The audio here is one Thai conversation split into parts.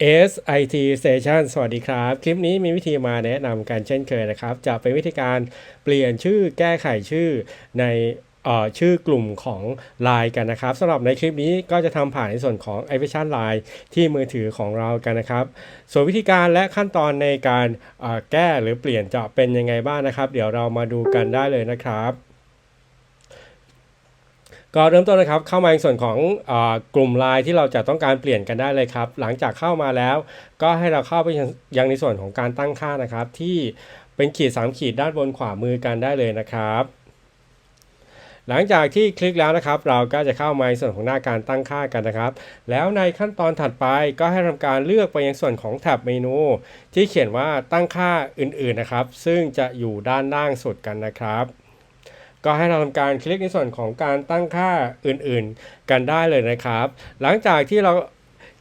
SIT Station สวัสดีครับ คลิปนี้มีวิธีมาแนะนำกันเช่นเคยนะครับ จะเป็นวิธีการเปลี่ยนชื่อแก้ไขชื่อในเอ่อชื่อกลุ่มของ Line กันนะครับสำหรับในคลิปนี้ก็จะทำผ่านในส่วนของแอปพลิเคชัน Line ที่มือถือของเรากันนะครับ ส่วนวิธีการและขั้นตอนในการเอ่อแก้หรือเปลี่ยนจะเป็นยังไงบ้างนะครับ เดี๋ยวเรามาดูกันได้เลยนะครับ ก็เริ่มต้นนะครับเข้ามาในส่วนของอกลุ่มไลน์ที่เราจะต้องการเปลี่ยนกันได้เลยครับ หลังจากเข้ามาแล้ว ก็ให้เราเข้าไปยังในส่วนของการตั้งค่านะครับ ที่เป็นขีด 3 ขีดด้านบนขวามือกันได้เลยนะครับ หลังจากที่คลิกแล้วนะครับ เราก็จะเข้ามาในส่วนของหน้าการตั้งค่ากันนะครับ แล้วในขั้นตอนถัดไปก็ให้ทำการเลือกไปยังส่วนของแท็บเมนู ที่เขียนว่าตั้งค่าอื่นๆนะครับ ซึ่งจะอยู่ด้านล่างสุดกันนะครับ ก็ให้เราทำการคลิกในส่วนของการตั้งค่าอื่นๆ กันได้เลยนะครับ หลังจากที่เรา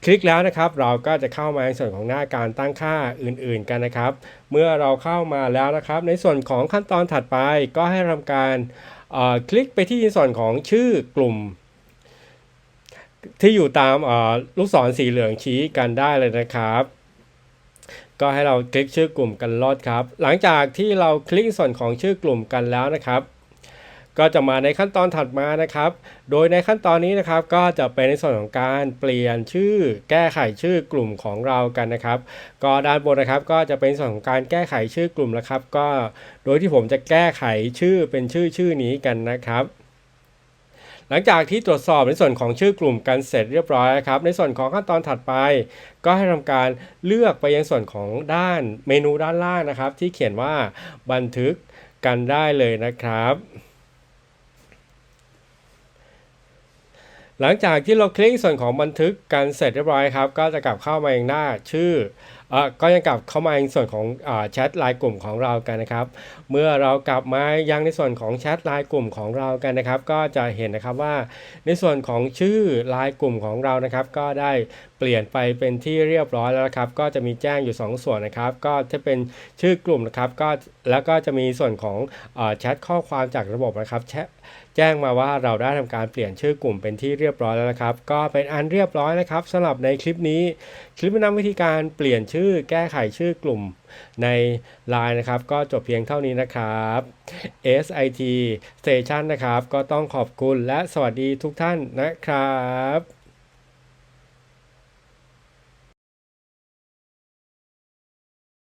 คลิกแล้วนะครับ เราก็จะเข้ามาในส่วนของหน้าการตั้งค่าอื่นๆกันนะครับ เมื่อเราเข้ามาแล้วนะครับ ในส่วนของขั้นตอนถัดไปก็ให้ทำการคลิกไปที่ส่วนของชื่อกลุ่ม ที่อยู่ตามลูกศรสีเหลืองชี้กันได้เลยนะครับก็ให้เราคลิกชื่อกลุ่มกันลอดครับ หลังจากที่เราคลิกส่วนของชื่อกลุ่มกันแล้วนะครับ ก็จะมาในขั้นตอนถัดมานะครับ โดยในขั้นตอนนี้นะครับก็จะเป็นในส่วนของการเปลี่ยนชื่อ แก้ไขชื่อกลุ่มของเรากันนะครับ ก็ด้านบนนะครับก็จะเป็นส่วนของการแก้ไขชื่อกลุ่มนะครับ ก็โดยที่ผมจะแก้ไขชื่อเป็นชื่อชื่อนี้กันนะครับหลังจากที่ตรวจสอบในส่วนของชื่อกลุ่มกันเสร็จเรียบร้อยนะครับ ในส่วนของขั้นตอนถัดไป ก็ให้ทำการเลือกไปยังส่วนของด้านเมนูด้านล่างนะครับ ที่เขียนว่าบันทึกกันได้เลยนะครับ หลังจากที่เราคลิกส่วนของบันทึกกันเสร็จเรียบร้อยครับ ก็จะกลับเข้ามายังหน้าชื่อ ก็ยังกลับเข้ามาในส่วนของอแชทไลน์กลุ่มของเรากันนะครับ เมื่อเรากลับมายังในส่วนของแชทไลน์กลุ่มของเรากันนะครับ ก็จะเห็นนะครับว่าในส่วนของชื่อไลน์กลุ่มของเรานะครับ ก็ได้เปลี่ยนไปเป็นที่เรียบร้อยแล้วนะครับ ก็จะมีแจ้งอยู่ 2 ส่วนนะครับ ก็จะเป็นชื่อกลุ่มนะครับ ก็แล้วก็จะมีส่วนของอแชทข้อความจากระบบนะครับแชทแจ้งมาว่าเราได้ทำการเปลี่ยนชื่อกลุ่มเป็นที่เรียบร้อยแล้วนะครับ ก็เป็นอันเรียบร้อยนะครับสำหรับในคลิปนี้ คลิปแนะนำวิธีการเปลี่ยนชื่อชื่อ แก้ไขชื่อกลุ่มใน Line นะครับ ก็จบเพียงเท่านี้นะครับ SIT Station นะครับ ก็ต้องขอบคุณและสวัสดีทุกท่านนะครับ